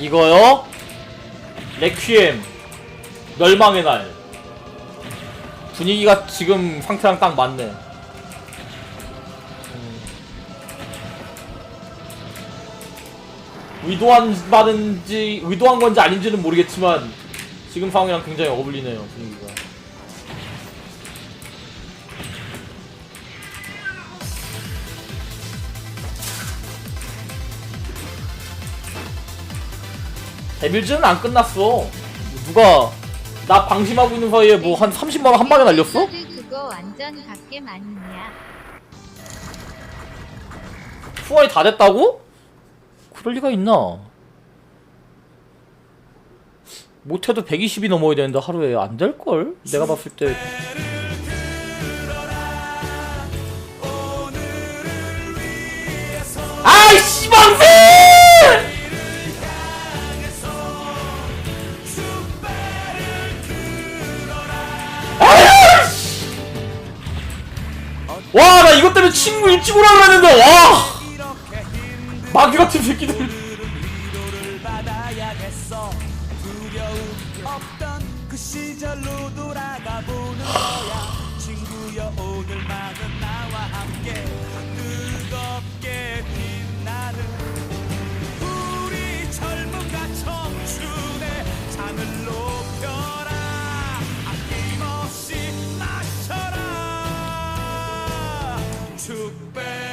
이거요? 레퀴엠 멸망의 날 분위기가 지금 상태랑 딱 맞네 음. 의도한 바는지 의도한 건지 아닌지는 모르겠지만 지금 상황이랑 굉장히 어울리네요 분위기가 데빌즈는 안 끝났어. 누가 나 방심하고 있는 사이에 뭐 한 30만 원 한 방에 날렸어? 그 그거 완전 갓겜 아니냐? 후원이 다 됐다고? 그럴 리가 있나? 못해도 120이 넘어야 되는데 하루에 안 될걸? 내가 봤을 때 때문에 친구 일찍 오라 그랬는데, 와! 마귀 같은 새끼들. Bad.